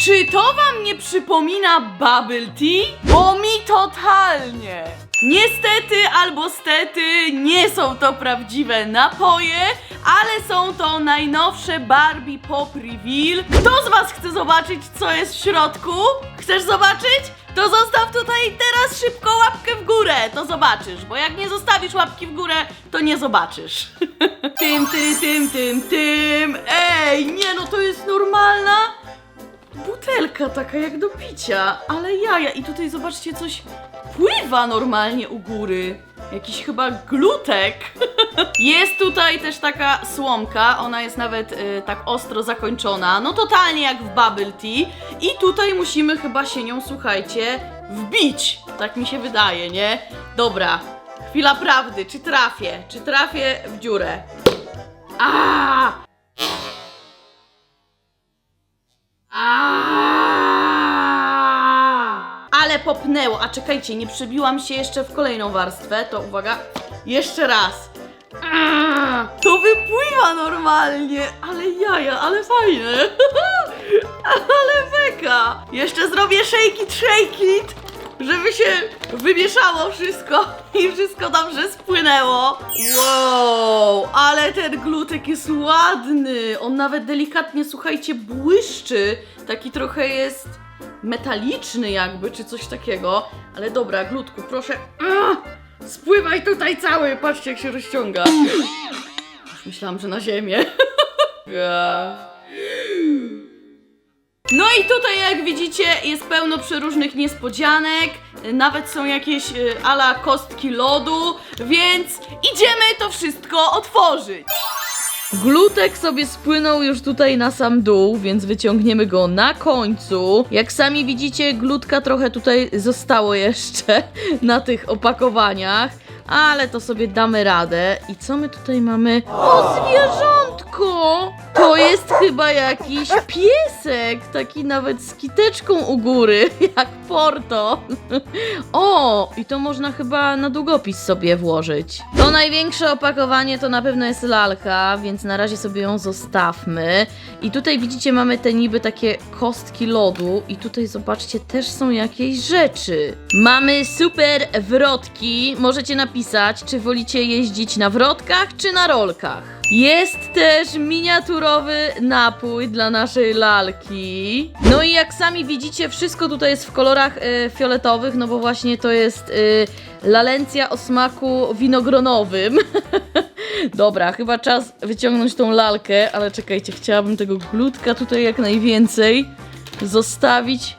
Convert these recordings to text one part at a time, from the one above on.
Czy to wam nie przypomina Bubble Tea? Bo mi totalnie! Niestety albo stety nie są to prawdziwe napoje, ale są to najnowsze Barbie Pop Reveal. Kto z was chce zobaczyć, co jest w środku? Chcesz zobaczyć? To zostaw tutaj teraz szybko łapkę w górę, to zobaczysz, bo jak nie zostawisz łapki w górę, to nie zobaczysz. tym, tym, tym, tym, tym. Ej, nie no, to jest normalna butelka taka jak do picia, ale jaja. I tutaj zobaczcie, coś pływa normalnie u góry. Jakiś chyba glutek. jest tutaj też taka słomka, ona jest nawet y, tak ostro zakończona, no totalnie jak w Bubble Tea. I tutaj musimy chyba się nią, słuchajcie, wbić. Tak mi się wydaje, nie? Dobra, chwila prawdy, czy trafię? Czy trafię w dziurę? A! Ale popnęło. A czekajcie, nie przebiłam się jeszcze w kolejną warstwę. To uwaga. Jeszcze raz. Aaaa! To wypływa normalnie. Ale jaja, ale fajne. ale beka. Jeszcze zrobię shake it, shake it. Żeby się wymieszało wszystko i wszystko dobrze spłynęło. Wow, ale ten glutek jest ładny. On nawet delikatnie, słuchajcie, błyszczy. Taki trochę jest metaliczny jakby, czy coś takiego. Ale dobra, glutku, proszę. Ah, spływaj tutaj cały. Patrzcie, jak się rozciąga. Już myślałam, że na ziemię. No i tutaj jak widzicie jest pełno przeróżnych niespodzianek, nawet są jakieś y, ala kostki lodu, więc idziemy to wszystko otworzyć. Glutek sobie spłynął już tutaj na sam dół, więc wyciągniemy go na końcu. Jak sami widzicie, glutka trochę tutaj zostało jeszcze na tych opakowaniach, ale to sobie damy radę. I co my tutaj mamy? O, To jest chyba jakiś piesek, taki nawet z kiteczką u góry, jak Porto. O, i to można chyba na długopis sobie włożyć. To największe opakowanie to na pewno jest lalka, więc na razie sobie ją zostawmy. I tutaj widzicie, mamy te niby takie kostki lodu i tutaj zobaczcie, też są jakieś rzeczy. Mamy super wrotki. Możecie napisać, czy wolicie jeździć na wrotkach, czy na rolkach. Jest też miniaturowy napój dla naszej lalki. No i jak sami widzicie, wszystko tutaj jest w kolorach e, fioletowych, no bo właśnie to jest e, lalencja o smaku winogronowym. Dobra, chyba czas wyciągnąć tą lalkę, ale czekajcie, chciałabym tego glutka tutaj jak najwięcej zostawić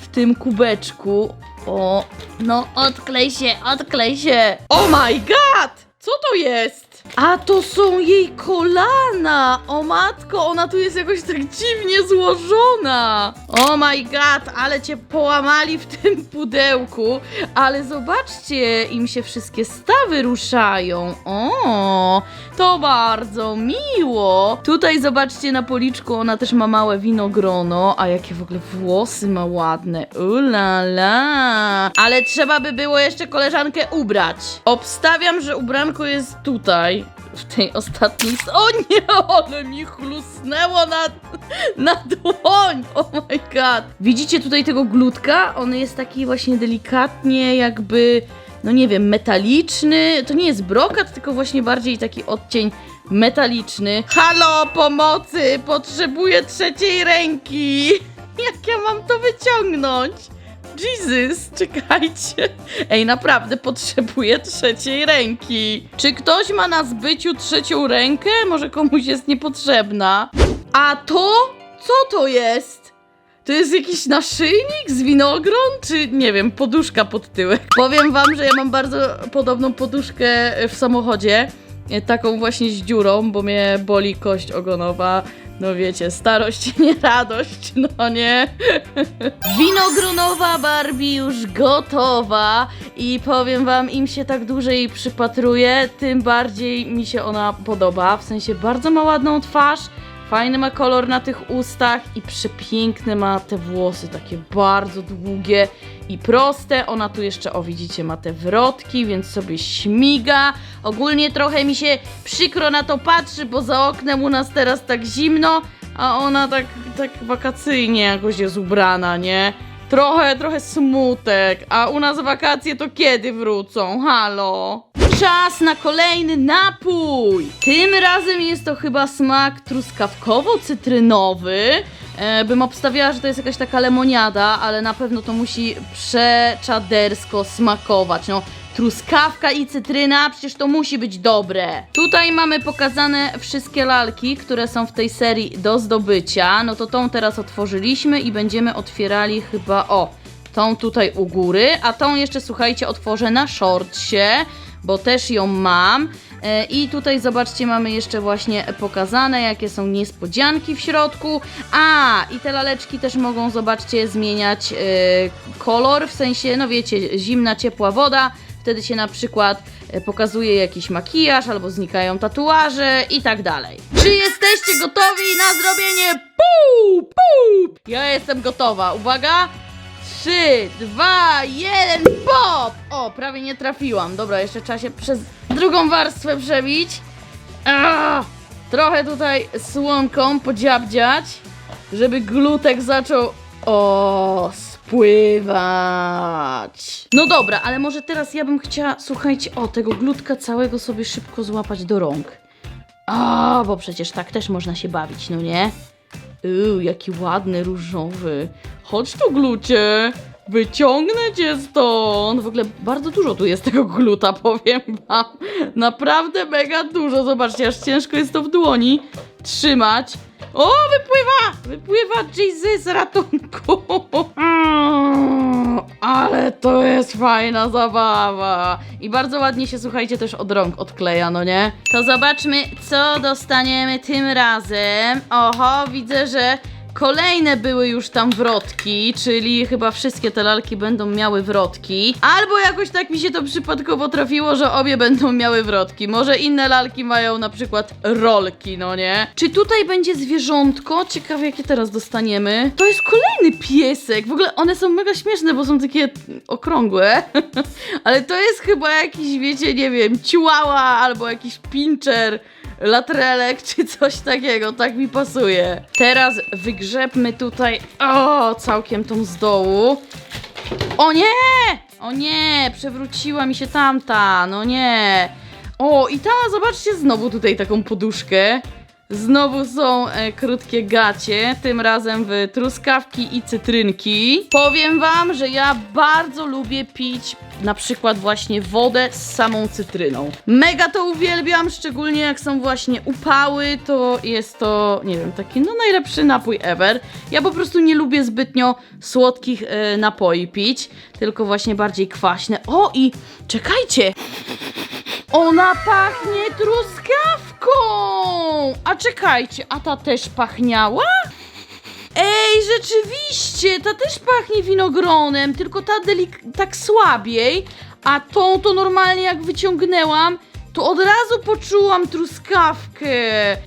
w tym kubeczku. O, no odklej się, odklej się. Oh my god! Co to jest? A to są jej kolana! O matko, ona tu jest jakoś tak dziwnie złożona! Oh my god, ale cię połamali w tym pudełku! Ale zobaczcie, im się wszystkie stawy ruszają. O, to bardzo miło! Tutaj zobaczcie na policzku, ona też ma małe winogrono, a jakie w ogóle włosy ma ładne. Ula la! Ale trzeba by było jeszcze koleżankę ubrać. Obstawiam, że ubranko jest tutaj. W tej ostatniej. O nie, ale mi chlusnęło na, na dłoń! Oh my god! Widzicie tutaj tego glutka? On jest taki właśnie delikatnie, jakby, no nie wiem, metaliczny. To nie jest brokat, tylko właśnie bardziej taki odcień metaliczny. Halo, pomocy! Potrzebuję trzeciej ręki! Jak ja mam to wyciągnąć? Jesus, czekajcie. Ej, naprawdę potrzebuję trzeciej ręki. Czy ktoś ma na zbyciu trzecią rękę? Może komuś jest niepotrzebna. A to? Co to jest? To jest jakiś naszyjnik z winogron? Czy nie wiem, poduszka pod tyłek? Powiem wam, że ja mam bardzo podobną poduszkę w samochodzie. E, Taką właśnie z dziurą, bo mnie boli kość ogonowa. No wiecie, starość nie radość, no nie? Winogronowa Barbie już gotowa i powiem wam, im się tak dłużej przypatruję, tym bardziej mi się ona podoba. W sensie bardzo ma ładną twarz, fajny ma kolor na tych ustach i przepiękne ma te włosy, takie bardzo długie i proste. Ona tu jeszcze, o widzicie, ma te wrotki, więc sobie śmiga. Ogólnie trochę mi się przykro na to patrzy, bo za oknem u nas teraz tak zimno, a ona tak, tak wakacyjnie jakoś jest ubrana, nie? Trochę, trochę smutek, a u nas wakacje to kiedy wrócą? Halo? Czas na kolejny napój! Tym razem jest to chyba smak truskawkowo-cytrynowy. E, bym obstawiała, że to jest jakaś taka lemoniada, ale na pewno to musi przeczadersko smakować. No, truskawka i cytryna, przecież to musi być dobre. Tutaj mamy pokazane wszystkie lalki, które są w tej serii do zdobycia. No to tą teraz otworzyliśmy i będziemy otwierali chyba, o, tą tutaj u góry, a tą jeszcze, słuchajcie, otworzę na shortsie, bo też ją mam. E, I tutaj zobaczcie, mamy jeszcze właśnie pokazane, jakie są niespodzianki w środku. A, i te laleczki też mogą, zobaczcie, zmieniać e, kolor, w sensie, no wiecie, zimna, ciepła woda. Wtedy się na przykład e, pokazuje jakiś makijaż, albo znikają tatuaże i tak dalej. Czy jesteście gotowi na zrobienie pup, pup? Ja jestem gotowa, uwaga! 3, 2, 1, pop! O, prawie nie trafiłam. Dobra, jeszcze trzeba się przez drugą warstwę przebić. Trochę tutaj słomką podziabdziać, żeby glutek zaczął o spływać. No dobra, ale może teraz ja bym chciała, słuchajcie, o tego glutka całego sobie szybko złapać do rąk. A, bo przecież tak też można się bawić, no nie? Uuu, jaki ładny, różowy. Chodź tu, glucie. Wyciągnę cię stąd. W ogóle bardzo dużo tu jest tego gluta, powiem wam. Naprawdę mega dużo. Zobaczcie, aż ciężko jest to w dłoni trzymać. O, wypływa! Wypływa Jesus, ratunku! Ale to jest fajna zabawa. I bardzo ładnie się, słuchajcie, też od rąk odkleja, no nie? To zobaczmy, co dostaniemy tym razem. Oho, widzę, że Kolejne były już tam wrotki, czyli chyba wszystkie te lalki będą miały wrotki. Albo jakoś tak mi się to przypadkowo trafiło, że obie będą miały wrotki. Może inne lalki mają na przykład rolki, no nie? Czy tutaj będzie zwierzątko? Ciekawe jakie teraz dostaniemy. To jest kolejny piesek. W ogóle one są mega śmieszne, bo są takie okrągłe. Ale to jest chyba jakiś, wiecie, nie wiem, ciłała albo jakiś pincher latrelek czy coś takiego, tak mi pasuje. Teraz wygrzebmy tutaj, o, całkiem tą z dołu. O nie! O nie, przewróciła mi się tamta, no nie. O, i ta, zobaczcie, znowu tutaj taką poduszkę. Znowu są e, krótkie gacie, tym razem w truskawki i cytrynki. Powiem wam, że ja bardzo lubię pić na przykład właśnie wodę z samą cytryną. Mega to uwielbiam, szczególnie jak są właśnie upały, to jest to, nie wiem, taki no najlepszy napój ever. Ja po prostu nie lubię zbytnio słodkich e, napoi pić, tylko właśnie bardziej kwaśne. O i czekajcie! Ona pachnie truskawką! A czekajcie, a ta też pachniała? Ej, rzeczywiście, ta też pachnie winogronem, tylko ta delik- tak słabiej, a tą to normalnie jak wyciągnęłam, to od razu poczułam truskawkę.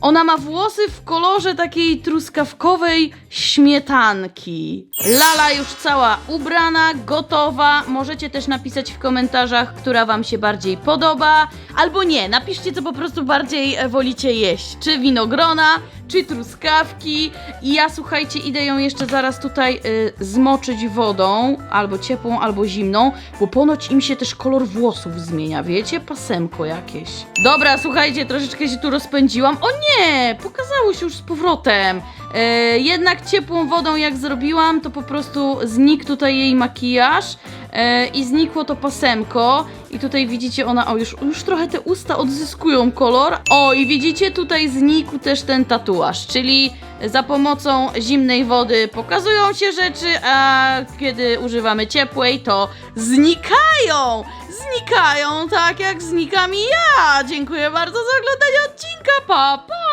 Ona ma włosy w kolorze takiej truskawkowej śmietanki. Lala już cała ubrana, gotowa. Możecie też napisać w komentarzach, która wam się bardziej podoba, albo nie. Napiszcie, co po prostu bardziej e, wolicie jeść. Czy winogrona, czy truskawki. I ja słuchajcie, idę ją jeszcze zaraz tutaj y, zmoczyć wodą, albo ciepłą, albo zimną, bo ponoć im się też kolor włosów zmienia, wiecie? Pasemko jakieś. Dobra, słuchajcie, troszeczkę się tu rozpędziłam. O nie! Pokazało się już z powrotem. E, jednak ciepłą wodą jak zrobiłam, to po prostu znikł tutaj jej makijaż e, i znikło to pasemko. I tutaj widzicie, ona, o już, już trochę te usta odzyskują kolor. O i widzicie, tutaj znikł też ten tatuaż, czyli za pomocą zimnej wody pokazują się rzeczy, a kiedy używamy ciepłej, to znikają! Znikają tak jak znikam i ja! Dziękuję bardzo za oglądanie odcinka, pa pa!